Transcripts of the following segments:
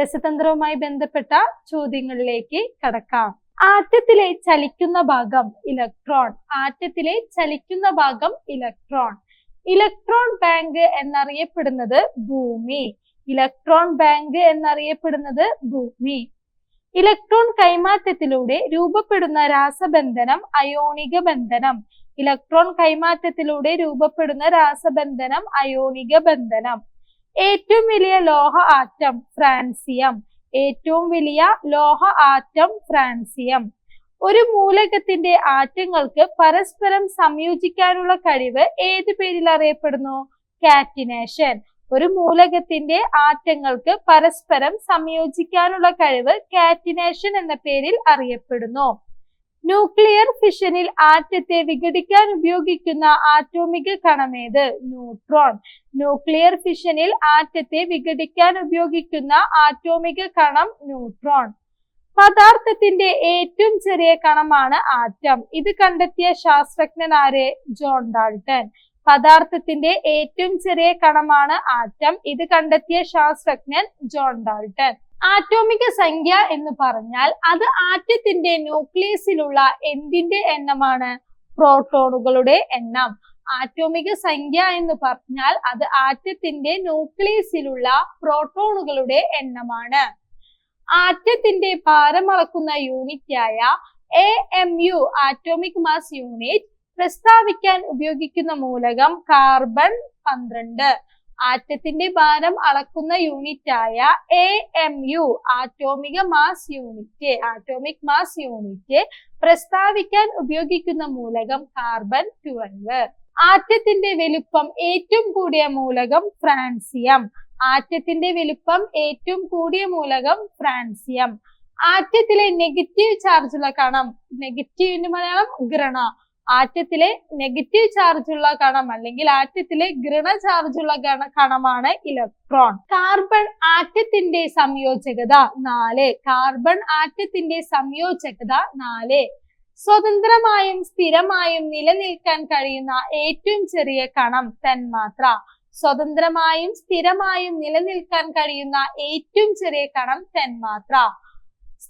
രസതന്ത്രവുമായി ബന്ധപ്പെട്ട ചോദ്യങ്ങളിലേക്ക് കടക്കാം. ആറ്റത്തിലെ ചലിക്കുന്ന ഭാഗം ഇലക്ട്രോൺ. ആറ്റത്തിലെ ചലിക്കുന്ന ഭാഗം ഇലക്ട്രോൺ. ഇലക്ട്രോൺ ബാങ്ക് എന്നറിയപ്പെടുന്നത് ഭൂമി. ഇലക്ട്രോൺ ബാങ്ക് എന്നറിയപ്പെടുന്നത് ഭൂമി. ഇലക്ട്രോൺ കൈമാറ്റത്തിലൂടെ രൂപപ്പെടുന്ന രാസബന്ധനം അയോണിക ബന്ധനം. ഇലക്ട്രോൺ കൈമാറ്റത്തിലൂടെ രൂപപ്പെടുന്ന രാസബന്ധനം അയോണിക ബന്ധനം. ഏറ്റവും വലിയ ലോഹ ആറ്റം ഫ്രാൻസിയം. ഏറ്റവും വലിയ ലോഹ ആറ്റം ഫ്രാൻസിയം. ഒരു മൂലകത്തിന്റെ ആറ്റങ്ങൾക്ക് പരസ്പരം സംയോജിക്കാനുള്ള കഴിവ് ഏത് പേരിൽ അറിയപ്പെടുന്നു? കാറ്റിനേഷൻ. ഒരു മൂലകത്തിന്റെ ആറ്റങ്ങൾക്ക് പരസ്പരം സംയോജിക്കാനുള്ള കഴിവ് കാറ്റിനേഷൻ എന്ന പേരിൽ അറിയപ്പെടുന്നു. ന്യൂക്ലിയർ ഫിഷനിൽ ആറ്റത്തെ വിഘടിക്കാൻ ഉപയോഗിക്കുന്ന ആറ്റോമിക കണമേത് ന്യൂട്രോൺ ന്യൂക്ലിയർ ഫിഷനിൽ ആറ്റത്തെ വിഘടിക്കാൻ ഉപയോഗിക്കുന്ന ആറ്റോമിക കണം ന്യൂട്രോൺ പദാർത്ഥത്തിന്റെ ഏറ്റവും ചെറിയ കണമാണ് ആറ്റം. ഇത് കണ്ടെത്തിയ ശാസ്ത്രജ്ഞനാരെ ജോൺ ഡാൾട്ടൺ പദാർത്ഥത്തിന്റെ ഏറ്റവും ചെറിയ കണമാണ് ആറ്റം. ഇത് കണ്ടെത്തിയ ശാസ്ത്രജ്ഞൻ ജോൺ ഡാൾട്ടൺ ആറ്റോമിക സംഖ്യ എന്ന് പറഞ്ഞാൽ അത് ആറ്റത്തിന്റെ ന്യൂക്ലിയസിലുള്ള എന്തിന്റെ എണ്ണമാണ്? പ്രോട്ടോണുകളുടെ എണ്ണം. ആറ്റോമിക സംഖ്യ എന്ന് പറഞ്ഞാൽ അത് ആറ്റത്തിന്റെ ന്യൂക്ലിയസിലുള്ള പ്രോട്ടോണുകളുടെ എണ്ണമാണ്. ആറ്റത്തിന്റെ ഭാരം അളക്കുന്ന യൂണിറ്റായ A M U atomic mass unit പ്രസ്താവിക്കാൻ ഉപയോഗിക്കുന്ന മൂലകം കാർബൺ പന്ത്രണ്ട്. ആറ്റത്തിന്റെ ഭാരം അളക്കുന്ന യൂണിറ്റായ A M U atomic mass unit atomic mass unit പ്രസ്താവിക്കാൻ ഉപയോഗിക്കുന്ന മൂലകം കാർബൺ ട്വൽവ് ആറ്റത്തിന്റെ വലുപ്പം ഏറ്റവും കൂടിയ മൂലകം ഫ്രാൻസിയം. ആറ്റത്തിന്റെ വലുപ്പം ഏറ്റവും കൂടിയ മൂലകം ഫ്രാൻസിയം. ആറ്റത്തിലെ നെഗറ്റീവ് ചാർജുള്ള കണം. നെഗറ്റീവിന്റെ മലയാളം ഘൃണ ആറ്റത്തിലെ നെഗറ്റീവ് ഉള്ള കണം അല്ലെങ്കിൽ ആറ്റത്തിലെ ഘൃണ ചാർജുള്ള കണമാണ് ഇലക്ട്രോൺ കാർബൺ ആറ്റത്തിന്റെ സംയോജകത നാല്. കാർബൺ ആറ്റത്തിന്റെ സംയോജകത നാല്. സ്വതന്ത്രമായും സ്ഥിരമായും നിലനിൽക്കാൻ കഴിയുന്ന ഏറ്റവും ചെറിയ കണം തന്മാത്ര സ്വതന്ത്രമായും സ്ഥിരമായും നിലനിൽക്കാൻ കഴിയുന്ന ഏറ്റവും ചെറിയ കണം തന്മാത്ര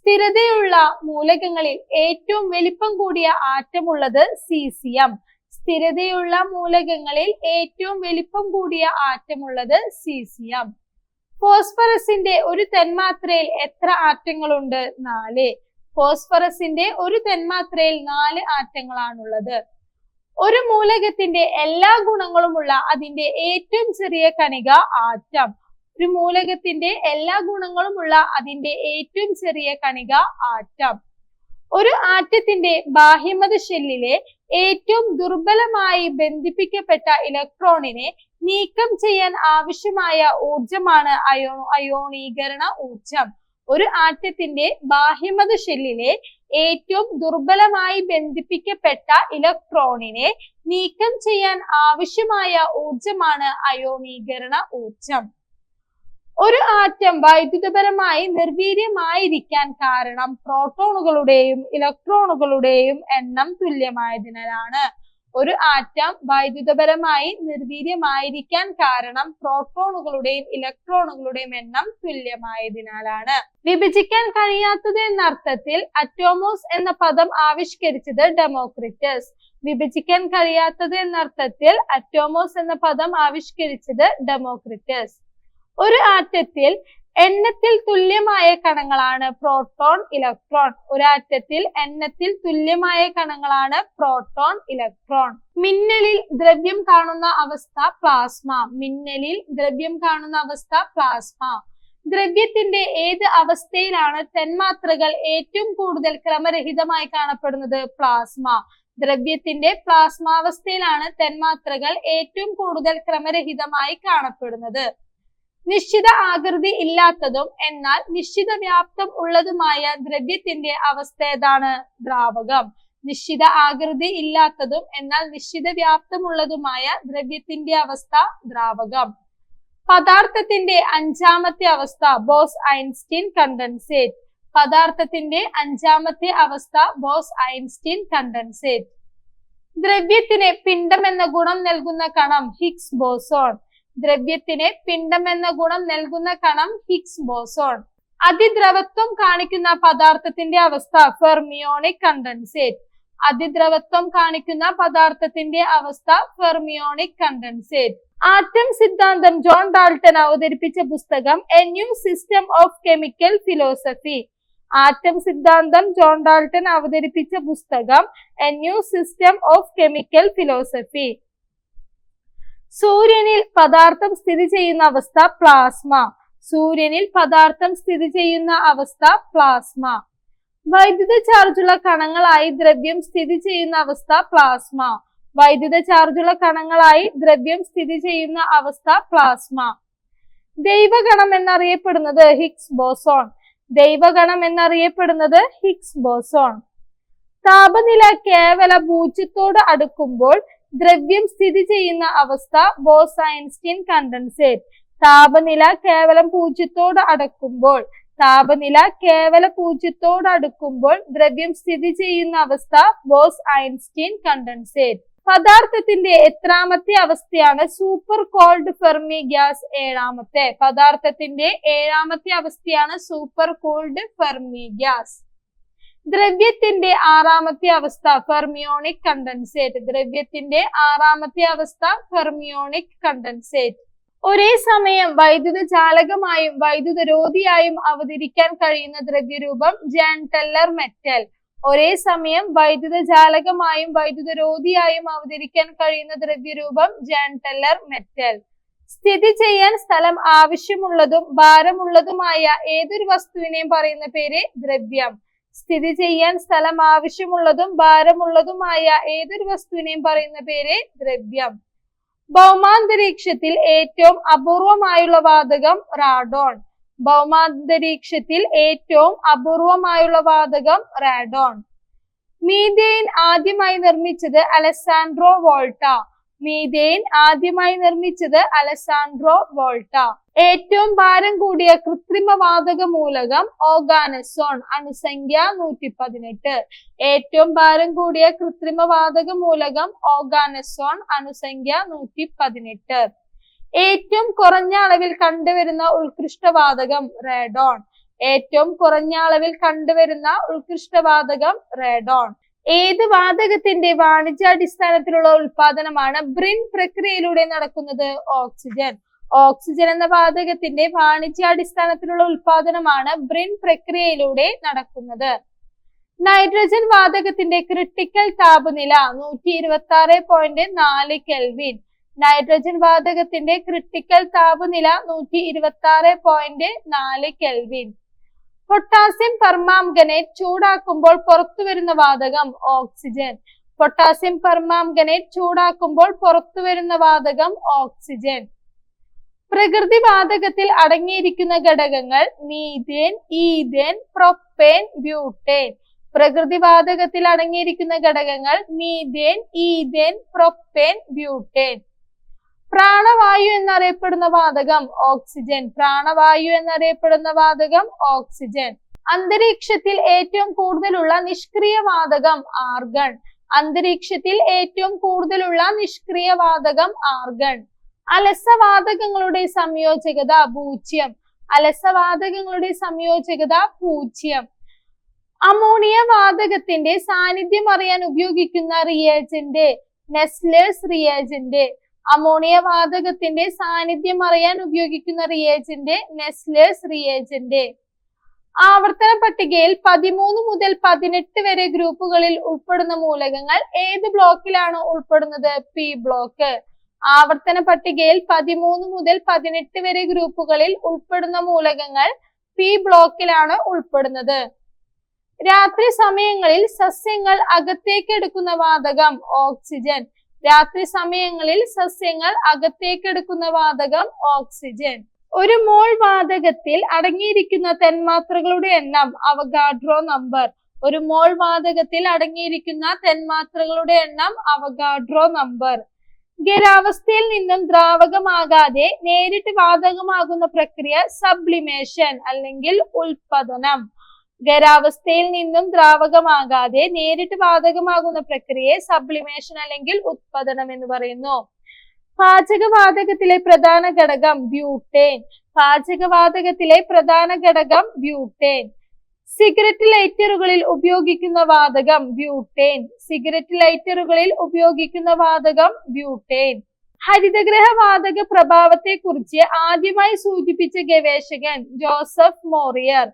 സ്ഥിരതയുള്ള മൂലകങ്ങളിൽ ഏറ്റവും വലിപ്പം കൂടിയ ആറ്റമുള്ളത് സീസിയം സ്ഥിരതയുള്ള മൂലകങ്ങളിൽ ഏറ്റവും വലിപ്പം കൂടിയ ആറ്റമുള്ളത് സീസിയം ഫോസ്ഫറസിന്റെ ഒരു തന്മാത്രയിൽ എത്ര ആറ്റങ്ങളുണ്ട്? നാല്. ഫോസ്ഫറസിന്റെ ഒരു തന്മാത്രയിൽ നാല് ആറ്റങ്ങളാണുള്ളത്. ഒരു മൂലകത്തിന്റെ എല്ലാ ഗുണങ്ങളുമുള്ള അതിന്റെ ഏറ്റവും ചെറിയ കണിക ആറ്റം. ഒരു മൂലകത്തിന്റെ എല്ലാ ഗുണങ്ങളുമുള്ള അതിന്റെ ഏറ്റവും ചെറിയ കണിക ആറ്റം. ഒരു ആറ്റത്തിന്റെ ബാഹ്യമത ഷെല്ലിലെ ഏറ്റവും ദുർബലമായി ബന്ധിപ്പിക്കപ്പെട്ട ഇലക്ട്രോണിനെ നീക്കം ചെയ്യാൻ ആവശ്യമായ ഊർജമാണ് അയോ അയോണീകരണ ഊർജം ഒരു ആറ്റത്തിന്റെ ബാഹ്യമത ഷെല്ലിലെ ഏറ്റവും ദുർബലമായി ബന്ധിപ്പിക്കപ്പെട്ട ഇലക്ട്രോണിനെ നീക്കം ചെയ്യാൻ ആവശ്യമായ ഊർജമാണ് അയോണീകരണ ഊർജം ഒരു ആറ്റം വൈദ്യുതപരമായി നിർവീര്യമായിരിക്കാൻ കാരണം പ്രോട്ടോണുകളുടെയും ഇലക്ട്രോണുകളുടെയും എണ്ണം തുല്യമായതിനാലാണ്. ഒരു ആറ്റം വൈദ്യുതപരമായി നിർവീര്യമായിരിക്കാൻ കാരണം പ്രോട്ടോണുകളുടെയും ഇലക്ട്രോണുകളുടെയും എണ്ണം തുല്യമായതിനാലാണ്. വിഭജിക്കാൻ കഴിയാത്തത് എന്ന അർത്ഥത്തിൽ അറ്റോമോസ് എന്ന പദം ആവിഷ്കരിച്ചത് ഡെമോക്രിറ്റസ്. വിഭജിക്കാൻ കഴിയാത്തത് എന്ന അർത്ഥത്തിൽ അറ്റോമോസ് എന്ന പദം ആവിഷ്കരിച്ചത് ഡെമോക്രിറ്റസ്. ഒരു ആറ്റത്തിൽ എണ്ണത്തിൽ തുല്യമായ കണങ്ങളാണ് പ്രോട്ടോൺ ഇലക്ട്രോൺ ഒരു ആറ്റത്തിൽ എണ്ണത്തിൽ തുല്യമായ കണങ്ങളാണ് പ്രോട്ടോൺ ഇലക്ട്രോൺ മിന്നലിൽ ദ്രവ്യം കാണുന്ന അവസ്ഥ പ്ലാസ്മ മിന്നലിൽ ദ്രവ്യം കാണുന്ന അവസ്ഥ പ്ലാസ്മ ദ്രവ്യത്തിന്റെ ഏത് അവസ്ഥയിലാണ് തന്മാത്രകൾ ഏറ്റവും കൂടുതൽ ക്രമരഹിതമായി കാണപ്പെടുന്നത്? പ്ലാസ്മ ദ്രവ്യത്തിന്റെ പ്ലാസ്മാവസ്ഥയിലാണ് തന്മാത്രകൾ ഏറ്റവും കൂടുതൽ ക്രമരഹിതമായി കാണപ്പെടുന്നത്. നിശ്ചിത ആകൃതി ഇല്ലാത്തതും എന്നാൽ നിശ്ചിത വ്യാപ്തം ഉള്ളതുമായ ദ്രവ്യത്തിന്റെ അവസ്ഥ ഏതാണ്? ദ്രാവകം. നിശ്ചിത ആകൃതി ഇല്ലാത്തതും എന്നാൽ നിശ്ചിത വ്യാപ്തമുള്ളതുമായ ദ്രവ്യത്തിന്റെ അവസ്ഥ ദ്രാവകം. പദാർത്ഥത്തിന്റെ അഞ്ചാമത്തെ അവസ്ഥ ബോസ് ഐൻസ്റ്റീൻ കണ്ടൻസേറ്റ്. പദാർത്ഥത്തിന്റെ അഞ്ചാമത്തെ അവസ്ഥ ബോസ് ഐൻസ്റ്റീൻ കണ്ടൻസേറ്റ്. ദ്രവ്യത്തിന് പിണ്ഡം എന്ന ഗുണം നൽകുന്ന കണം ഹിക്സ് ബോസോൺ. ദ്രവ്യത്തിന് പിണ്ഡം എന്ന ഗുണം നൽകുന്ന കണം ഹിഗ്സ് ബോസോൺ അതിദ്രവത്വം കാണിക്കുന്ന പദാർത്ഥത്തിന്റെ അവസ്ഥ ഫെർമിയോണിക് കണ്ടൻസേറ്റ് അതിദ്രവത്വം കാണിക്കുന്ന പദാർത്ഥത്തിന്റെ അവസ്ഥ ഫെർമിയോണിക് കണ്ടൻസേറ്റ് ആറ്റം സിദ്ധാന്തം ജോൺ ഡാൾട്ടൺ അവതരിപ്പിച്ച പുസ്തകം a new system of chemical philosophy atom സിദ്ധാന്തം ജോൺ ഡാൾട്ടൺ അവതരിപ്പിച്ച പുസ്തകം a new system of chemical philosophy സൂര്യനിൽ പദാർത്ഥം സ്ഥിതി ചെയ്യുന്ന അവസ്ഥ പ്ലാസ്മ. സൂര്യനിൽ പദാർത്ഥം സ്ഥിതി ചെയ്യുന്ന അവസ്ഥ പ്ലാസ്മ. വൈദ്യുത ചാർജുള്ള കണങ്ങളായി ദ്രവ്യം സ്ഥിതി ചെയ്യുന്ന അവസ്ഥ പ്ലാസ്മ. വൈദ്യുത ചാർജുള്ള കണങ്ങളായി ദ്രവ്യം സ്ഥിതി ചെയ്യുന്ന അവസ്ഥ പ്ലാസ്മ. ദൈവഗണം എന്നറിയപ്പെടുന്നത് ഹിഗ്സ് ബോസോൺ. ദൈവഗണം എന്നറിയപ്പെടുന്നത് ഹിഗ്സ് ബോസോൺ. താപനില കേവല പൂജ്യത്തോട് അടുക്കുമ്പോൾ ദ്രവ്യം സ്ഥിതി ചെയ്യുന്ന അവസ്ഥ ബോസ് ഐൻസ്റ്റീൻ കണ്ടൻസേറ്റ് താപനില കേവലം പൂജ്യത്തോട് അടക്കുമ്പോൾ താപനില കേവല പൂജ്യത്തോട് അടുക്കുമ്പോൾ ദ്രവ്യം സ്ഥിതി ചെയ്യുന്ന അവസ്ഥ ബോസ് ഐൻസ്റ്റീൻ കണ്ടൻസേറ്റ് പദാർത്ഥത്തിന്റെ എത്രാമത്തെ അവസ്ഥയാണ് സൂപ്പർ കോൾഡ് ഫെർമി ഗ്യാസ് ഏഴാമത്തെ. പദാർത്ഥത്തിന്റെ ഏഴാമത്തെ അവസ്ഥയാണ് സൂപ്പർ കോൾഡ് ഫെർമി ഗ്യാസ് ദ്രവ്യത്തിന്റെ ആറാമത്തെ അവസ്ഥ ഫെർമിയോണിക് കണ്ടൻസേറ്റ് ദ്രവ്യത്തിന്റെ ആറാമത്തെ അവസ്ഥ ഫെർമിയോണിക് കണ്ടൻസേറ്റ് ഒരേ സമയം വൈദ്യുത ചാലകമായും വൈദ്യുത രോധിയായും അവതരിക്കാൻ കഴിയുന്ന ദ്രവ്യരൂപം ജാൻ ടെല്ലർ മെറ്റൽ. ഒരേ സമയം വൈദ്യുത ജാലകമായും വൈദ്യുത രോധിയായും അവതരിക്കാൻ കഴിയുന്ന ദ്രവ്യരൂപം ജാൻ ടെല്ലർ മെറ്റൽ. സ്ഥിതി ചെയ്യാൻ സ്ഥലം ആവശ്യമുള്ളതും ഭാരമുള്ളതുമായ ഏതൊരു വസ്തുവിനെയും പറയുന്ന പേര് ദ്രവ്യം. സ്ഥിതി ചെയ്യാൻ സ്ഥലം ആവശ്യമുള്ളതും ഭാരമുള്ളതുമായ ഏതൊരു വസ്തുവിനെയും പറയുന്ന പേര് ദ്രവ്യം. ഭൗമാന്തരീക്ഷത്തിൽ ഏറ്റവും അപൂർവമായുള്ള വാതകം റാഡോൺ. ഭൗമാന്തരീക്ഷത്തിൽ ഏറ്റവും അപൂർവമായുള്ള വാതകം റാഡോൺ. മീതേൻ ആദ്യമായി നിർമ്മിച്ചത് അലസാൻഡ്രോ വോൾട്ട. മീതേൻ ആദ്യമായി നിർമ്മിച്ചത് അലസാൻഡ്രോ വോൾട്ട. ഏറ്റവും ഭാരം കൂടിയ കൃത്രിമ വാതക മൂലകം ഓഗാനസോൺ അണുസംഖ്യ നൂറ്റി പതിനെട്ട് ഏറ്റവും ഭാരം കൂടിയ കൃത്രിമ വാതക മൂലകം ഓഗാനസോൺ അണുസംഖ്യ നൂറ്റി പതിനെട്ട് ഏറ്റവും കുറഞ്ഞ അളവിൽ കണ്ടുവരുന്ന ഉത്കൃഷ്ടവാതകം റേഡോൺ. ഏറ്റവും കുറഞ്ഞ അളവിൽ കണ്ടുവരുന്ന ഉത്കൃഷ്ടവാതകം റേഡോൺ. ഏത് വാതകത്തിന്റെ വാണിജ്യാടിസ്ഥാനത്തിലുള്ള ഉൽപാദനമാണ് ബ്രിൻ പ്രക്രിയയിലൂടെ നടക്കുന്നത്? ഓക്സിജൻ. ഓക്സിജൻ എന്ന വാതകത്തിന്റെ വാണിജ്യാടിസ്ഥാനത്തിലുള്ള ഉൽപാദനമാണ് ബ്രിൻ പ്രക്രിയയിലൂടെ നടക്കുന്നത്. നൈട്രജൻ വാതകത്തിന്റെ ക്രിട്ടിക്കൽ താപനില നൂറ്റി ഇരുപത്തി ആറ് പോയിന്റ് നാല് കെൽവിൻ. നൈട്രജൻ വാതകത്തിന്റെ ക്രിട്ടിക്കൽ താപനില നൂറ്റി ഇരുപത്തി ആറ് പോയിന്റ് നാല് കെൽവിൻ. പൊട്ടാസ്യം പെർമാംഗനേറ്റ് ചൂടാക്കുമ്പോൾ പുറത്തു വരുന്ന വാതകം ഓക്സിജൻ. പൊട്ടാസ്യം പെർമാംഗനേറ്റ് ചൂടാക്കുമ്പോൾ പുറത്തു വരുന്ന വാതകം ഓക്സിജൻ. പ്രകൃതി വാതകത്തിൽ അടങ്ങിയിരിക്കുന്ന ഘടകങ്ങൾ മീഥേൻ ഈഥേൻ പ്രൊപ്പേൻ ബ്യൂട്ടേൻ. പ്രകൃതി വാതകത്തിൽ അടങ്ങിയിരിക്കുന്ന ഘടകങ്ങൾ മീഥേൻ ഈഥേൻ പ്രൊപ്പേൻ ബ്യൂട്ടേൻ. പ്രാണവായു എന്നറിയപ്പെടുന്ന വാതകം ഓക്സിജൻ. പ്രാണവായു എന്നറിയപ്പെടുന്ന വാതകം ഓക്സിജൻ. അന്തരീക്ഷത്തിൽ ഏറ്റവും കൂടുതലുള്ള നിഷ്ക്രിയ വാതകം ആർഗൺ. അന്തരീക്ഷത്തിൽ ഏറ്റവും കൂടുതലുള്ള നിഷ്ക്രിയ വാതകം ആർഗൺ. അലസവാതകങ്ങളുടെ സംയോജകത പൂജ്യം. അലസവാതകങ്ങളുടെ സംയോജകത പൂജ്യം. അമോണിയ വാതകത്തിന്റെ സാന്നിധ്യം അറിയാൻ ഉപയോഗിക്കുന്ന റിയേജന്റ് നെസ്ലേഴ്സ് റിയേജന്റ് അമോണിയ വാതകത്തിന്റെ സാന്നിധ്യം അറിയാൻ ഉപയോഗിക്കുന്ന റിയേജന്റ് നെസ്ലേഴ്സ് റിയേജന്റ്. ആവർത്തന പട്ടികയിൽ പതിമൂന്ന് മുതൽ പതിനെട്ട് വരെ ഗ്രൂപ്പുകളിൽ ഉൾപ്പെടുന്ന മൂലകങ്ങൾ ഏത് ബ്ലോക്കിലാണ് ഉൾപ്പെടുന്നത്? പി ബ്ലോക്ക് ആവർത്തന പട്ടികയിൽ പതിമൂന്ന് മുതൽ പതിനെട്ട് വരെ ഗ്രൂപ്പുകളിൽ ഉൾപ്പെടുന്ന മൂലകങ്ങൾ പി ബ്ലോക്കിലാണ് ഉൾപ്പെടുന്നത്. രാത്രി സമയങ്ങളിൽ സസ്യങ്ങൾ അകത്തേക്ക് എടുക്കുന്ന വാതകം ഓക്സിജൻ രാത്രി സമയങ്ങളിൽ സസ്യങ്ങൾ അകത്തേക്ക് എടുക്കുന്ന വാതകം ഓക്സിജൻ ഒരു മോൾ വാതകത്തിൽ അടങ്ങിയിരിക്കുന്ന തന്മാത്രകളുടെ എണ്ണം അവഗാഡ്രോ നമ്പർ. ഒരു മോൾ വാതകത്തിൽ അടങ്ങിയിരിക്കുന്ന തന്മാത്രകളുടെ എണ്ണം അവഗാഡ്രോ നമ്പർ. ഖരാവസ്ഥയിൽ നിന്നും ദ്രാവകമാകാതെ നേരിട്ട് വാതകമാകുന്ന പ്രക്രിയ സബ്ലിമേഷൻ അല്ലെങ്കിൽ ഉൽപ്പതനം ഖരാവസ്ഥയിൽ നിന്നും ദ്രാവകമാകാതെ നേരിട്ട് വാതകമാകുന്ന പ്രക്രിയയെ സബ്ലിമേഷൻ അല്ലെങ്കിൽ ഉത്പതനം എന്ന് പറയുന്നു. പാചകവാതകത്തിലെ പ്രധാന ഘടകം ബ്യൂട്ടേൻ. പാചകവാതകത്തിലെ പ്രധാന ഘടകം ബ്യൂട്ടേൻ. സിഗരറ്റ് ലൈറ്ററുകളിൽ ഉപയോഗിക്കുന്ന വാതകം ബ്യൂട്ടേൻ. സിഗരറ്റ് ലൈറ്ററുകളിൽ ഉപയോഗിക്കുന്ന വാതകം ബ്യൂട്ടേൻ. ഹരിതഗ്രഹ വാതക പ്രഭാവത്തെ കുറിച്ച് ആദ്യമായി സൂചിപ്പിച്ച ഗവേഷകൻ ജോസഫ് മോറിയർ.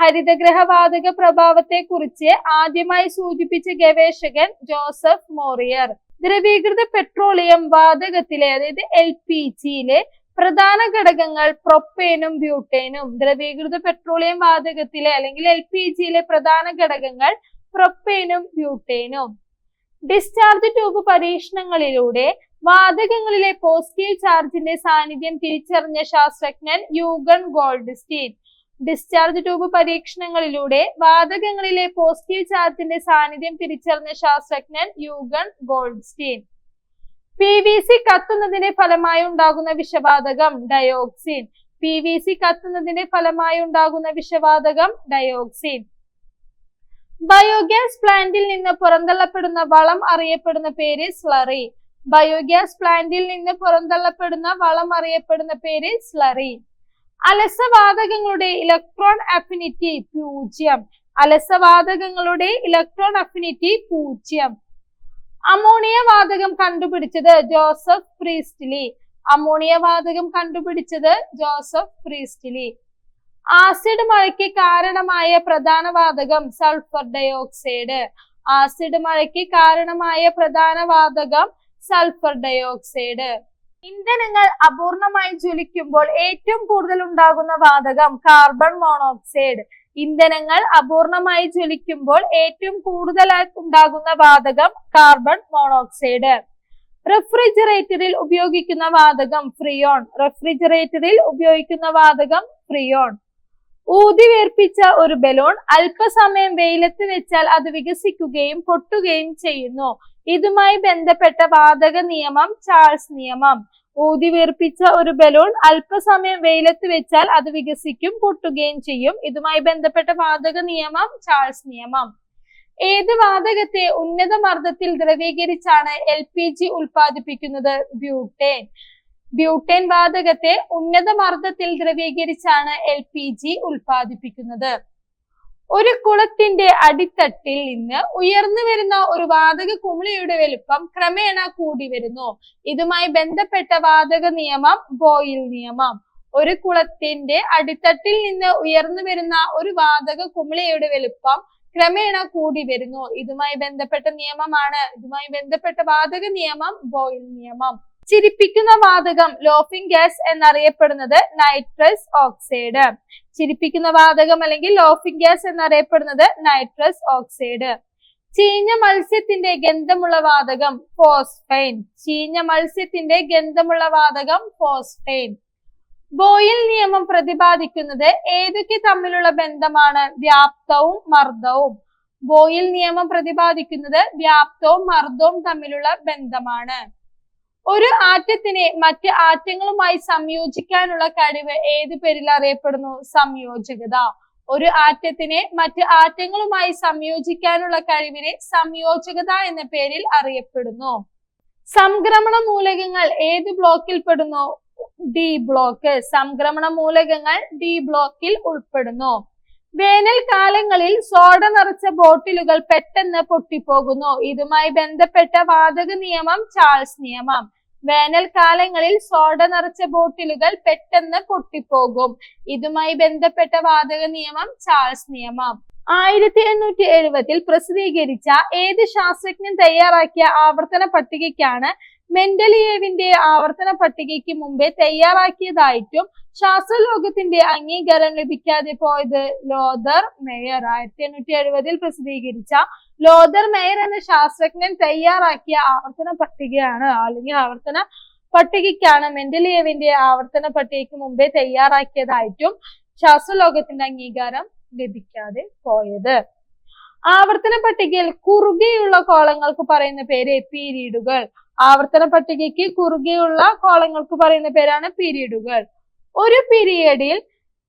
ഹരിതഗ്രഹ വാതക പ്രഭാവത്തെ കുറിച്ച് ആദ്യമായി സൂചിപ്പിച്ച ഗവേഷകൻ ജോസഫ് മോറിയർ. ദ്രവീകൃത പെട്രോളിയം വാതകത്തിലെ അതായത് എൽ പി ജിയിലെ പ്രധാന ഘടകങ്ങൾ പ്രൊപ്പേനും ബ്യൂട്ടേനും ദ്രവീകൃത പെട്രോളിയം വാതകത്തിലെ അല്ലെങ്കിൽ എൽ പി ജിയിലെ പ്രധാന ഘടകങ്ങൾ പ്രൊപ്പേനും ബ്യൂട്ടേനും ഡിസ്ചാർജ് ട്യൂബ് പരീക്ഷണങ്ങളിലൂടെ വാതകങ്ങളിലെ പോസിറ്റീവ് ചാർജിന്റെ സാന്നിധ്യം തിരിച്ചറിഞ്ഞ ശാസ്ത്രജ്ഞൻ യൂഗൺ ഗോൾഡ്സ്റ്റീൻ. ഡിസ്ചാർജ് ട്യൂബ് പരീക്ഷണങ്ങളിലൂടെ വാതകങ്ങളിലെ പോസിറ്റീവ് ചാർജിന്റെ സാന്നിധ്യം തിരിച്ചറിഞ്ഞ ശാസ്ത്രജ്ഞൻ Eugen Goldstein. P V C കത്തുന്നതിന്റെ ഫലമായി ഉണ്ടാകുന്ന വിഷവാതകം ഡയോക്സിൻ പി വി സി കത്തുന്നതിന്റെ ഫലമായി ഉണ്ടാകുന്ന വിഷവാതകം ഡയോക്സിൻ ബയോഗ്യാസ് പ്ലാന്റിൽ നിന്ന് പുറന്തള്ളപ്പെടുന്ന വളം അറിയപ്പെടുന്ന പേര് സ്ലറി ബയോഗ്യാസ് പ്ലാന്റിൽ നിന്ന് പുറന്തള്ളപ്പെടുന്ന വളം അറിയപ്പെടുന്ന പേര് സ്ലറി അലസവാതകങ്ങളുടെ ഇലക്ട്രോൺ അഫിനിറ്റി പൂജ്യം. അലസവാതകങ്ങളുടെ ഇലക്ട്രോൺ അഫിനിറ്റി പൂജ്യം. അമോണിയ വാതകം കണ്ടുപിടിച്ചത് ജോസഫ് പ്രീസ്റ്റ്ലി. അമോണിയ വാതകം കണ്ടുപിടിച്ചത് ജോസഫ് പ്രീസ്റ്റ്ലി. ആസിഡ് മഴയ്ക്ക് കാരണമായ പ്രധാന വാതകം സൾഫർ ഡയോക്സൈഡ്. ആസിഡ് മഴയ്ക്ക് കാരണമായ പ്രധാന വാതകം സൾഫർ ഡയോക്സൈഡ്. ഇന്ധനങ്ങൾ അപൂർണമായി ജ്വലിക്കുമ്പോൾ ഏറ്റവും കൂടുതൽ ഉണ്ടാകുന്ന വാതകം കാർബൺ മോണോക്സൈഡ്. ഇന്ധനങ്ങൾ അപൂർണമായി ജ്വലിക്കുമ്പോൾ ഏറ്റവും കൂടുതലായി ഉണ്ടാകുന്ന വാതകം കാർബൺ മോണോക്സൈഡ് റെഫ്രിജറേറ്ററിൽ ഉപയോഗിക്കുന്ന വാതകം ഫ്രിയോൺ റെഫ്രിജറേറ്ററിൽ ഉപയോഗിക്കുന്ന വാതകം ഫ്രിയോൺ ഊതി വേർപ്പിച്ച ഒരു ബലൂൺ അല്പസമയം വെയിലത്ത് വെച്ചാൽ അത് വികസിക്കുകയും പൊട്ടുകയും ചെയ്യുന്നു. ഇതുമായി ബന്ധപ്പെട്ട വാതക നിയമം ചാൾസ് നിയമം. ഊതി വീർപ്പിച്ച ഒരു ബലൂൺ അല്പസമയം വെയിലത്ത് വെച്ചാൽ അത് വികസിക്കും പൊട്ടുകയും ചെയ്യും. ഇതുമായി ബന്ധപ്പെട്ട വാതക നിയമം ചാൾസ് നിയമം. ഏത് വാതകത്തെ ഉന്നത മർദ്ദത്തിൽ ദ്രവീകരിച്ചാണ് എൽ പി ജി ഉൽപ്പാദിപ്പിക്കുന്നത്? ബ്യൂട്ടേൻ. ബ്യൂട്ടേൻ വാതകത്തെ ഉന്നത മർദ്ദത്തിൽ ദ്രവീകരിച്ചാണ് എൽ പി ജി ഉൽപ്പാദിപ്പിക്കുന്നത്. ഒരു കുളത്തിന്റെ അടിത്തട്ടിൽ നിന്ന് ഉയർന്നു വരുന്ന ഒരു വാതക കുമിളിയുടെ വലുപ്പം ക്രമേണ കൂടി വരുന്നു. ഇതുമായി ബന്ധപ്പെട്ട വാതക നിയമം ബോയിൽ നിയമം. ഒരു കുളത്തിന്റെ അടിത്തട്ടിൽ നിന്ന് ഉയർന്നു വരുന്ന ഒരു വാതക കുമിളിയുടെ വലുപ്പം ക്രമേണ കൂടി വരുന്നു. ഇതുമായി ബന്ധപ്പെട്ട നിയമമാണ്. ഇതുമായി ബന്ധപ്പെട്ട വാതക നിയമം ബോയിൽ നിയമം. ചിരിപ്പിക്കുന്ന വാതകം ലോഫിംഗ് ഗ്യാസ് എന്നറിയപ്പെടുന്നത് നൈട്രസ് ഓക്സൈഡ്. ചിരിപ്പിക്കുന്ന വാതകം അല്ലെങ്കിൽ ലോഫിംഗ് ഗ്യാസ് എന്നറിയപ്പെടുന്നത് നൈട്രസ് ഓക്സൈഡ്. ചീഞ്ഞ മത്സ്യത്തിന്റെ ഗന്ധമുള്ള വാതകം ഫോസ്ഫൈൻ. ചീഞ്ഞ മത്സ്യത്തിന്റെ ഗന്ധമുള്ള വാതകം ഫോസ്ഫൈൻ. ബോയിൽ നിയമം പ്രതിപാദിക്കുന്നത് ഏതൊക്കെ തമ്മിലുള്ള ബന്ധമാണ്? വ്യാപ്തവും മർദ്ദവും. ബോയിൽ നിയമം പ്രതിപാദിക്കുന്നത് വ്യാപ്തവും മർദ്ദവും തമ്മിലുള്ള ബന്ധമാണ്. ഒരു ആറ്റത്തിനെ മറ്റ് ആറ്റങ്ങളുമായി സംയോജിക്കാനുള്ള കഴിവ് ഏത് പേരിൽ അറിയപ്പെടുന്നു? സംയോജകത. ഒരു ആറ്റത്തിനെ മറ്റ് ആറ്റങ്ങളുമായി സംയോജിക്കാനുള്ള കഴിവിനെ സംയോജകത എന്ന പേരിൽ അറിയപ്പെടുന്നു. സംക്രമണ മൂലകങ്ങൾ ഏത് ബ്ലോക്കിൽ പെടുന്നു? D block. സംക്രമണ മൂലകങ്ങൾ ഡി ബ്ലോക്കിൽ ഉൾപ്പെടുന്നു. വേനൽക്കാലങ്ങളിൽ സോഡ നിറച്ച ബോട്ടിലുകൾ പെട്ടെന്ന് പൊട്ടിപ്പോകുന്നു. ഇതുമായി ബന്ധപ്പെട്ട വാതക നിയമം ചാൾസ് നിയമം. വേനൽക്കാലങ്ങളിൽ സോഡ നിറച്ച ബോട്ടിലുകൾ പെട്ടെന്ന് പൊട്ടിപ്പോകും. ഇതുമായി ബന്ധപ്പെട്ട വാതക നിയമം ചാൾസ് നിയമം. ആയിരത്തി എണ്ണൂറ്റി എഴുപതിൽ പ്രസിദ്ധീകരിച്ച ഏത് ശാസ്ത്രജ്ഞൻ തയ്യാറാക്കിയ ആവർത്തന പട്ടികയ്ക്കാണ് മെന്റലിയേവിന്റെ ആവർത്തന പട്ടികയ്ക്ക് മുമ്പേ തയ്യാറാക്കിയതായിട്ടും ശാസ്ത്രലോകത്തിന്റെ അംഗീകാരം ലഭിക്കാതെ പോയത് ലോതർ മേയർ. ആയിരത്തി എണ്ണൂറ്റി എഴുപതിൽ പ്രസിദ്ധീകരിച്ച ലോതർ മേയർ എന്ന ശാസ്ത്രജ്ഞൻ തയ്യാറാക്കിയ ആവർത്തന പട്ടികയാണ്. അല്ലെങ്കിൽ ആവർത്തന പട്ടികയ്ക്കാണ് മെന്റലിയവിന്റെ ആവർത്തന പട്ടികയ്ക്ക് മുമ്പേ തയ്യാറാക്കിയതായിട്ടും ശാസ്ത്രലോകത്തിന്റെ അംഗീകാരം ലഭിക്കാതെ പോയത്. ആവർത്തന പട്ടികയിൽ കുറുകെയുള്ള കോളങ്ങൾക്ക് പറയുന്ന പേര് പീരീഡുകൾ. ആവർത്തന പട്ടികയ്ക്ക് കുറുകെയുള്ള കോളങ്ങൾക്ക് പറയുന്ന പേരാണ് പീരീഡുകൾ. ഒരു പീരിയഡിൽ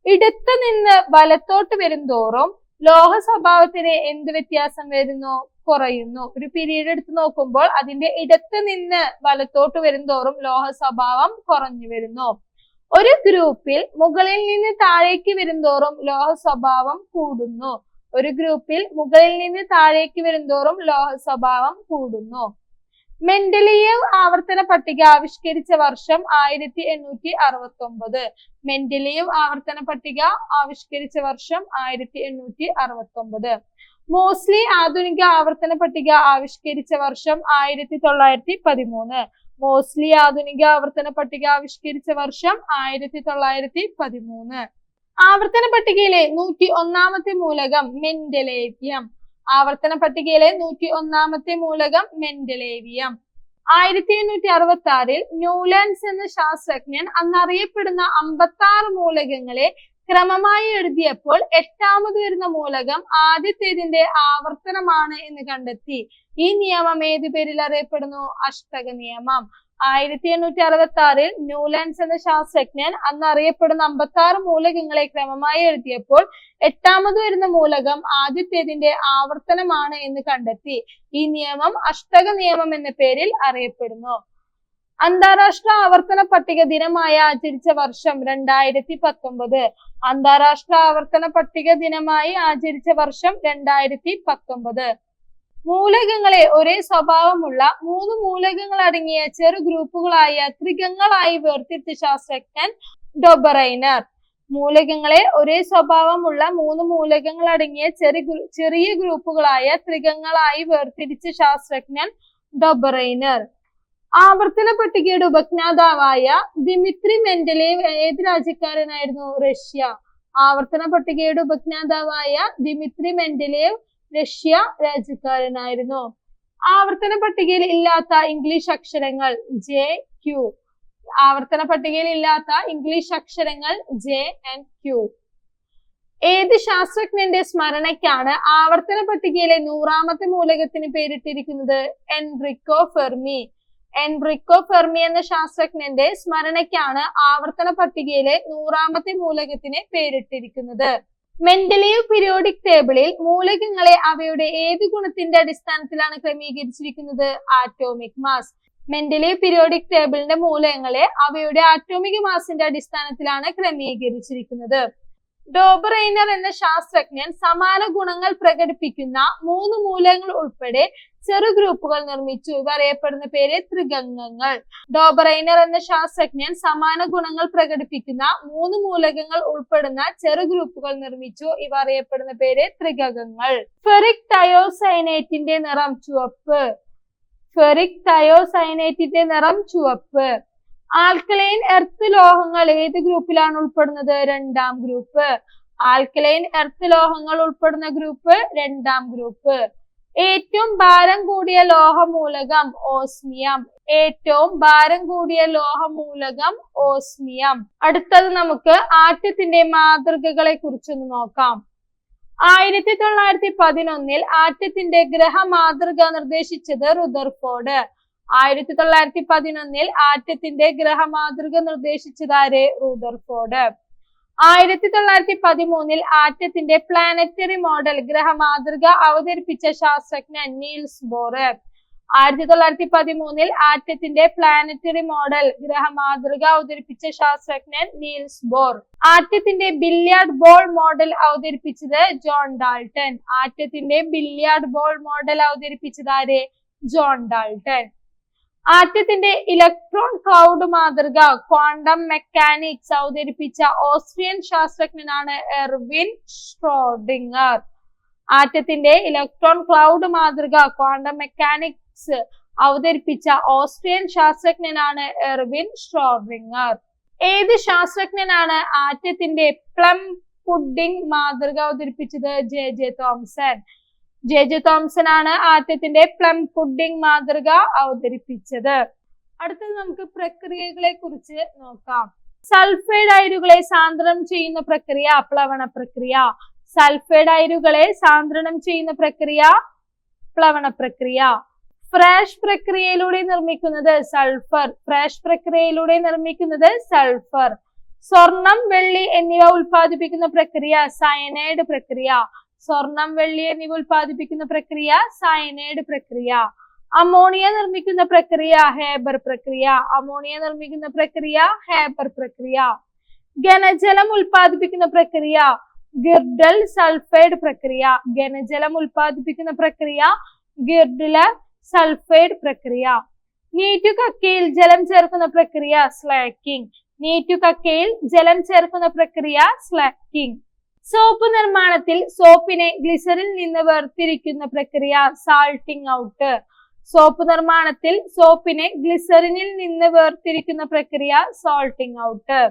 ഇടത്ത് നിന്ന് വലത്തോട്ട് വരുംതോറും ലോഹ സ്വഭാവത്തിന് എന്ത് വ്യത്യാസം വരുന്നു? കുറയുന്നു. ഒരു പീരീഡ് എടുത്ത് നോക്കുമ്പോൾ അതിന്റെ ഇടത്ത് നിന്ന് വലത്തോട്ട് വരുംതോറും ലോഹ സ്വഭാവം കുറഞ്ഞു വരുന്നു. ഒരു ഗ്രൂപ്പിൽ മുകളിൽ നിന്ന് താഴേക്ക് വരുംതോറും ലോഹ സ്വഭാവം കൂടുന്നു. ഒരു ഗ്രൂപ്പിൽ മുകളിൽ നിന്ന് താഴേക്ക് വരുംതോറും ലോഹ സ്വഭാവം കൂടുന്നു. മെന്റലിയേവ് ആവർത്തന പട്ടിക ആവിഷ്കരിച്ച വർഷം ആയിരത്തി എണ്ണൂറ്റി അറുപത്തി ഒമ്പത് മെന്റലിയേവ് ആവർത്തന പട്ടിക ആവിഷ്കരിച്ച വർഷം ആയിരത്തി എണ്ണൂറ്റി അറുപത്തി ഒമ്പത് മോസ്ലി ആധുനിക ആവർത്തന പട്ടിക ആവിഷ്കരിച്ച വർഷം ആയിരത്തി തൊള്ളായിരത്തി പതിമൂന്ന് മോസ്ലി ആധുനിക ആവർത്തന പട്ടിക ആവിഷ്കരിച്ച വർഷം ആയിരത്തി തൊള്ളായിരത്തി പതിമൂന്ന് ആവർത്തന പട്ടികയിലെ നൂറ്റി ഒന്നാമത്തെ മൂലകം മെന്റലേവിയം ആവർത്തന പട്ടികയിലെ നൂറ്റി ഒന്നാമത്തെ മൂലകം മെന്റലേവിയം. ആയിരത്തി എണ്ണൂറ്റി അറുപത്തി ആറിൽ ന്യൂലാൻഡ്സ് എന്ന ശാസ്ത്രജ്ഞൻ അന്നറിയപ്പെടുന്ന അമ്പത്തി ആറ് മൂലകങ്ങളെ ക്രമമായി എഴുതിയപ്പോൾ എട്ടാമത് വരുന്ന മൂലകം ആദ്യത്തേതിന്റെ ആവർത്തനമാണ് എന്ന് കണ്ടെത്തി. ഈ നിയമം ഏത് പേരിൽ അറിയപ്പെടുന്നു? അഷ്ടക നിയമം. ആയിരത്തി എണ്ണൂറ്റി അറുപത്തി ആറിൽ ന്യൂലാൻഡ്സ് എന്ന ശാസ്ത്രജ്ഞൻ അന്ന് അറിയപ്പെടുന്ന അമ്പത്തി ആറ് മൂലകങ്ങളെ ക്രമമായി എഴുതിയപ്പോൾ എട്ടാമത് വരുന്ന മൂലകം ആദ്യത്തേതിന്റെ ആവർത്തനമാണ് എന്ന് കണ്ടെത്തി. ഈ നിയമം അഷ്ടക നിയമം എന്ന പേരിൽ അറിയപ്പെടുന്നു. അന്താരാഷ്ട്ര ആവർത്തന പട്ടിക ദിനമായി ആചരിച്ച വർഷം രണ്ടായിരത്തി പത്തൊമ്പത് അന്താരാഷ്ട്ര ആവർത്തന പട്ടിക ദിനമായി ആചരിച്ച വർഷം രണ്ടായിരത്തി പത്തൊമ്പത് മൂലകങ്ങളെ ഒരേ സ്വഭാവമുള്ള മൂന്ന് മൂലകങ്ങൾ അടങ്ങിയ ചെറു ഗ്രൂപ്പുകളായ ത്രികങ്ങളായി വേർതിരിച്ച ശാസ്ത്രജ്ഞൻ ഡൊബറൈനർ. മൂലകങ്ങളെ ഒരേ സ്വഭാവമുള്ള മൂന്ന് മൂലകങ്ങൾ അടങ്ങിയ ചെറു ചെറിയ ഗ്രൂപ്പുകളായ ത്രികങ്ങളായി വേർതിരിച്ച ശാസ്ത്രജ്ഞൻ ഡൊബറൈനർ. ആവർത്തന പട്ടികയുടെ ഉപജ്ഞാതാവായ ദിമിത്രി മെന്റലേവ് ഏത് രാജ്യക്കാരനായിരുന്നു? റഷ്യ. ആവർത്തന പട്ടികയുടെ ഉപജ്ഞാതാവായ ദിമിത്രി മെന്റലേവ് റഷ്യ രാജ്യക്കാരനായിരുന്നു. ആവർത്തന പട്ടികയിൽ ഇല്ലാത്ത ഇംഗ്ലീഷ് അക്ഷരങ്ങൾ ജെ ക്യു ആവർത്തന പട്ടികയിൽ ഇല്ലാത്ത ഇംഗ്ലീഷ് അക്ഷരങ്ങൾ ജെ ആൻഡ് ക്യു ഏത് ശാസ്ത്രജ്ഞന്റെ സ്മരണയ്ക്കാണ് ആവർത്തന പട്ടികയിലെ നൂറാമത്തെ മൂലകത്തിന് പേരിട്ടിരിക്കുന്നത്? Enrico Fermi. എൻറിക്കോ ഫെർമി എന്ന ശാസ്ത്രജ്ഞന്റെ സ്മരണയ്ക്കാണ് ആവർത്തന പട്ടികയിലെ നൂറാമത്തെ മൂലകത്തിന് പേരിട്ടിരിക്കുന്നത്. മെന്റലീവ് പീരിയോഡിക് ടേബിളിൽ മൂലകങ്ങളെ അവയുടെ ഏത് ഗുണത്തിന്റെ അടിസ്ഥാനത്തിലാണ് ക്രമീകരിച്ചിരിക്കുന്നത്? ആറ്റോമിക് മാസ് മെന്റലീവ് പീരിയോഡിക് ടേബിളിന്റെ മൂലകങ്ങളെ അവയുടെ ആറ്റോമിക് മാസിന്റെ അടിസ്ഥാനത്തിലാണ് ക്രമീകരിച്ചിരിക്കുന്നത്. ഡോബറൈനർ എന്ന ശാസ്ത്രജ്ഞൻ സമാന ഗുണങ്ങൾ പ്രകടിപ്പിക്കുന്ന മൂന്ന് മൂലകങ്ങൾ ഉൾപ്പെടെ ചെറു ഗ്രൂപ്പുകൾ നിർമ്മിച്ചു. ഇവ അറിയപ്പെടുന്ന പേര് ത്രികംഗങ്ങൾ ഡോബറൈനർ എന്ന ശാസ്ത്രജ്ഞൻ സമാന ഗുണങ്ങൾ പ്രകടിപ്പിക്കുന്ന മൂന്ന് മൂലകങ്ങൾ ഉൾപ്പെടുന്ന ചെറു ഗ്രൂപ്പുകൾ നിർമ്മിച്ചു. ഇവ അറിയപ്പെടുന്ന പേര് ത്രികകങ്ങൾ ഫെറിക് തയോസൈനേറ്റിന്റെ നിറം ചുവപ്പ്. ഫെറിക് തയോസൈനേറ്റിന്റെ നിറം ചുവപ്പ്. ആൽക്കലൈൻ എർത്ത് ലോഹങ്ങൾ ഏത് ഗ്രൂപ്പിലാണ് ഉൾപ്പെടുന്നത്? രണ്ടാം ഗ്രൂപ്പ്. ആൽക്കലൈൻ എർത്ത് ലോഹങ്ങൾ ഉൾപ്പെടുന്ന ഗ്രൂപ്പ് രണ്ടാം ഗ്രൂപ്പ്. ഏറ്റവും ഭാരം കൂടിയ ലോഹമൂലകം ഓസ്മിയം. ഏറ്റവും ഭാരം കൂടിയ ലോഹമൂലകം ഓസ്മിയം. അടുത്തത് നമുക്ക് ആറ്റത്തിന്റെ മാതൃകകളെ കുറിച്ചൊന്ന് നോക്കാം. ആയിരത്തി തൊള്ളായിരത്തി പതിനൊന്നിൽ ആറ്റത്തിന്റെ ഗ്രഹ മാതൃക നിർദ്ദേശിച്ചത് റുദർഫോർഡ്. ആയിരത്തി തൊള്ളായിരത്തി പതിനൊന്നിൽ ആറ്റത്തിന്റെ ഗ്രഹ മാതൃക നിർദ്ദേശിച്ചതാരെ റുദർഫോർഡ്. ആയിരത്തി തൊള്ളായിരത്തി പതിമൂന്നിൽ ആറ്റത്തിന്റെ പ്ലാനറ്ററി മോഡൽ ഗ്രഹ മാതൃക അവതരിപ്പിച്ച ശാസ്ത്രജ്ഞൻ നീൽസ് ബോറ് ആയിരത്തി തൊള്ളായിരത്തി പതിമൂന്നിൽ ആറ്റത്തിന്റെ പ്ലാനറ്ററി മോഡൽ ഗ്രഹ മാതൃക അവതരിപ്പിച്ച ശാസ്ത്രജ്ഞൻ നീൽസ് ബോർ. ആറ്റത്തിന്റെ ബില്യാർഡ് ബോൾ മോഡൽ അവതരിപ്പിച്ചത് ജോൺ ഡാൾട്ടൺ. ആറ്റത്തിന്റെ ബില്യാർഡ് ബോൾ മോഡൽ അവതരിപ്പിച്ചത് ആര് ജോൺ ഡാൾട്ടൺ. ആറ്റത്തിന്റെ ഇലക്ട്രോൺ ക്ലൗഡ് മാതൃക ക്വാണ്ടം മെക്കാനിക്സ് അവതരിപ്പിച്ച ഓസ്ട്രിയൻ ശാസ്ത്രജ്ഞനാണ് എർവിൻ ഷ്രോഡിങ്ങർ ആറ്റത്തിന്റെ ഇലക്ട്രോൺ ക്ലൗഡ് മാതൃക ക്വാണ്ടം മെക്കാനിക്സ് അവതരിപ്പിച്ച ഓസ്ട്രിയൻ ശാസ്ത്രജ്ഞനാണ് എർവിൻ ഷ്രോഡിങ്ങർ ഏത് ശാസ്ത്രജ്ഞനാണ് ആറ്റത്തിന്റെ പ്ലം പുഡിംഗ് മാതൃക അവതരിപ്പിച്ചത്? J J Thomson J J Thomson ആണ് ആദ്യത്തിന്റെ പ്ലം പുഡിംഗ് മാതൃക അവതരിപ്പിച്ചത്. അടുത്തത് നമുക്ക് പ്രക്രിയകളെ കുറിച്ച് നോക്കാം. സൾഫൈഡ് അയരുകളെ സാന്ദ്രണം ചെയ്യുന്ന പ്രക്രിയ പ്ലവണ പ്രക്രിയ. സൾഫൈഡ് അയരുകളെ സാന്ദ്രണം ചെയ്യുന്ന പ്രക്രിയ പ്ലവണ പ്രക്രിയ. ഫ്രാഷ് പ്രക്രിയയിലൂടെ നിർമ്മിക്കുന്നത് സൾഫർ. ഫ്രാഷ് പ്രക്രിയയിലൂടെ നിർമ്മിക്കുന്നത് സൾഫർ. സ്വർണം വെള്ളി എന്നിവ ഉൽപ്പാദിപ്പിക്കുന്ന പ്രക്രിയ സയനൈഡ് പ്രക്രിയ. സ്വർണം വെള്ളി എന്നിവ ഉൽപ്പാദിപ്പിക്കുന്ന പ്രക്രിയ സയനൈഡ് പ്രക്രിയ. അമോണിയ നിർമ്മിക്കുന്ന പ്രക്രിയ ഹേബർ പ്രക്രിയ. അമോണിയ നിർമ്മിക്കുന്ന പ്രക്രിയ ഹേബർ പ്രക്രിയ. ഘനജലം ഉൽപ്പാദിപ്പിക്കുന്ന പ്രക്രിയ ഗിർഡൽ സൾഫൈഡ് പ്രക്രിയ. ഘനജലം ഉൽപ്പാദിപ്പിക്കുന്ന പ്രക്രിയ ഗിർഡില സൾഫൈഡ് പ്രക്രിയ. നീറ്റു കക്കയിൽ ജലം ചേർക്കുന്ന പ്രക്രിയ സ്ലാക്കിംഗ് നീറ്റു കക്കയിൽ ജലം ചേർക്കുന്ന പ്രക്രിയ സ്ലാക്കിംഗ് സോപ്പ് നിർമ്മാണത്തിൽ സോപ്പിനെ ഗ്ലിസറിൽ നിന്ന് വേർതിരിക്കുന്ന പ്രക്രിയ സാൾട്ടിംഗ് ഔട്ട് സോപ്പ് നിർമ്മാണത്തിൽ സോപ്പിനെ ഗ്ലിസറിനിൽ നിന്ന് വേർതിരിക്കുന്ന പ്രക്രിയ സോൾട്ടിംഗ് ഔട്ട്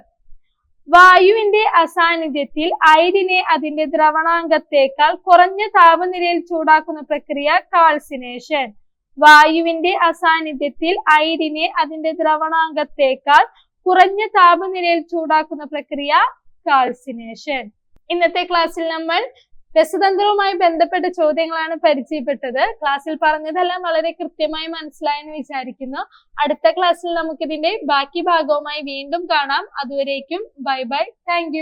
വായുവിന്റെ അസാന്നിധ്യത്തിൽ അയിരിനെ അതിന്റെ ദ്രവണാംഗത്തേക്കാൾ കുറഞ്ഞ താപനിലയിൽ ചൂടാക്കുന്ന പ്രക്രിയ കാൾസിനേഷൻ വായുവിന്റെ അസാന്നിധ്യത്തിൽ അയിരിനെ അതിന്റെ ദ്രവണാംഗത്തേക്കാൾ കുറഞ്ഞ താപനിലയിൽ ചൂടാക്കുന്ന പ്രക്രിയ കാൾസിനേഷൻ ഇന്നത്തെ ക്ലാസ്സിൽ നമ്മൾ രസതന്ത്രവുമായി ബന്ധപ്പെട്ട ചോദ്യങ്ങളാണ് പരിചയപ്പെട്ടത്. ക്ലാസ്സിൽ പറഞ്ഞതെല്ലാം വളരെ കൃത്യമായി മനസ്സിലായെന്ന് വിചാരിക്കുന്നു. അടുത്ത ക്ലാസ്സിൽ നമുക്കിതിന്റെ ബാക്കി ഭാഗവുമായി വീണ്ടും കാണാം. അതുവരേക്കും ബൈ ബൈ. താങ്ക്